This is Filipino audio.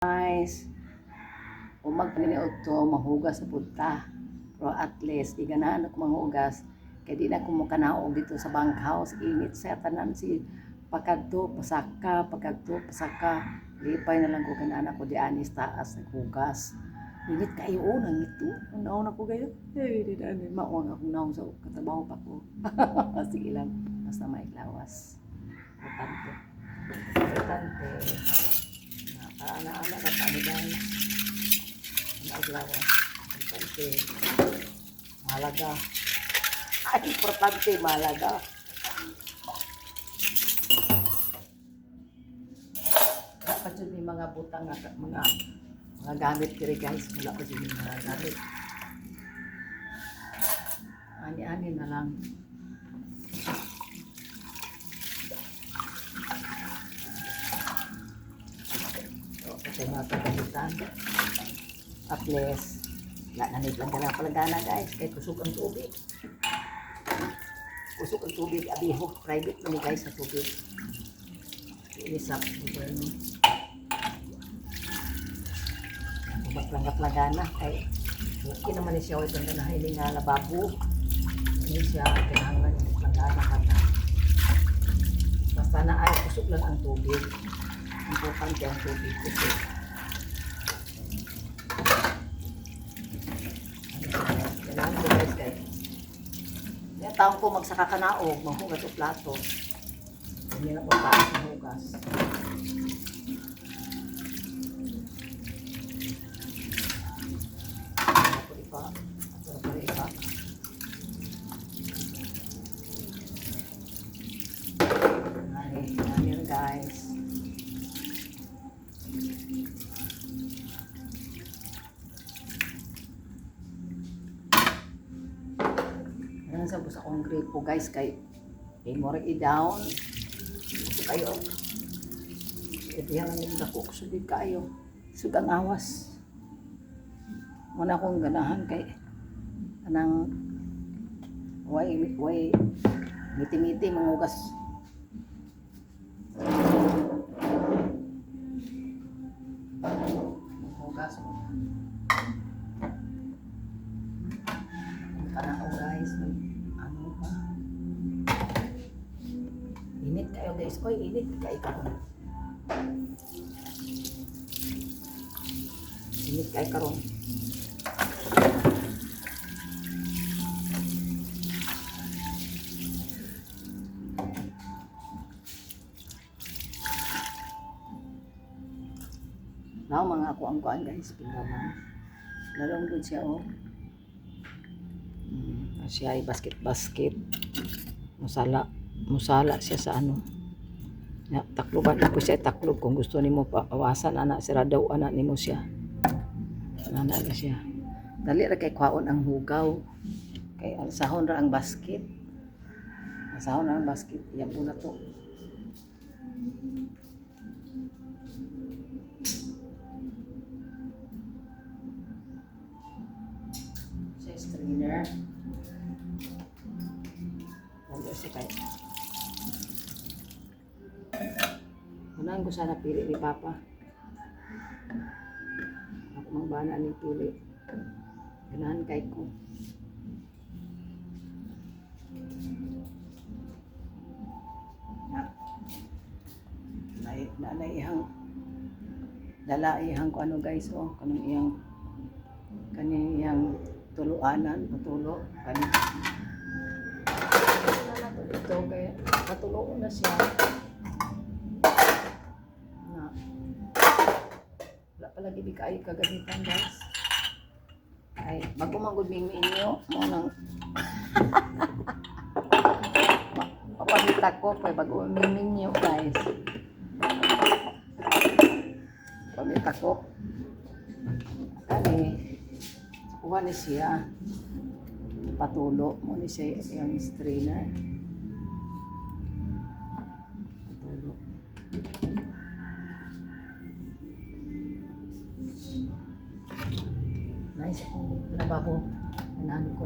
guys. Umag paniod to, mahugas sa punta. Pero at least, di ganahan ako mahugas. Kaya di na ko mukanaog dito sa bankhouse. Init sa tanan si pagkadto, pasaka, pagkadto, pasaka. Lipay na lang ko ganahan ako di anis taas naghugas. Init kayo o, nang ito. Naon ako kayo. Eh, di na, mauwang ako naon sa katabaho pa ko. Sige lang, basta maiklawas. Importante. Importante. Nakaana-ana ka pa ni guys. Naaglawas. Importante. Mahalaga. Ay, importante, mahalaga. Dapat yun may mga butang mga mga gamit kiri guys. Wala yun yung mga gamit. Ani-ani na lang. So, kasi mga kagamitan. At least, wala na nit lang ka palagana guys. Kaya kusog ang tubig. Kusog ang tubig. Abiho, private mo ni guys sa tubig. Inisap. Gobyerno. Magplangga-plangana. Kay, okay naman siya. Ito na hiling nga lababo. Hindi siya kailangan yung plangana ka na. Basta na ay kusog lang ang tubig. Importante ang tubig kusog. Kailangan ko guys guys. Taong ko magsaka ka na o maghugas o plato. Hindi na di pa. Ayan guys. Sa busa kong gripo guys kay kay mo rin i-down. Kayo. Ito yan ang dako. Sugid kayo. Sugang awas. Muna akong ganahan kay anang way way miti-miti mangugas. Mangugas mo. Ko guys, Init kayo guys. Oy, init kayo karon. Init kayo karon. Now, mga ako ang kuan guys, pinggaman. Lalong doon siya oh. Mm, siya ay basket-basket. Musala. Musala siya sa ano. Ya, takloban ako siya taklob kung gusto nimo paawasan anak sira daw anak nimo siya. Ana na siya. Dali ra kay kwaon ang hugaw. Kay ang sahon ra ang basket. Ang sahon ra ang basket. Yan po na to. Sa strainer. Wala siya ko sana pili ni Papa. Ako mang bana ni pili. Ganahan kay ko. Na. Na, ihang dala ihang ko ano guys oh kanang iyang kaning iyang tuluanan patulo kani na to dito kaya patulo na siya na wala pala gidi kayo kagamitan guys. Ay magumangod ming inyo mo nang papamita ko kay bago ming inyo guys. Pamita ko. Kani kuha ni siya. Patulo mo ni siya yung strainer kung lababo nanalo ko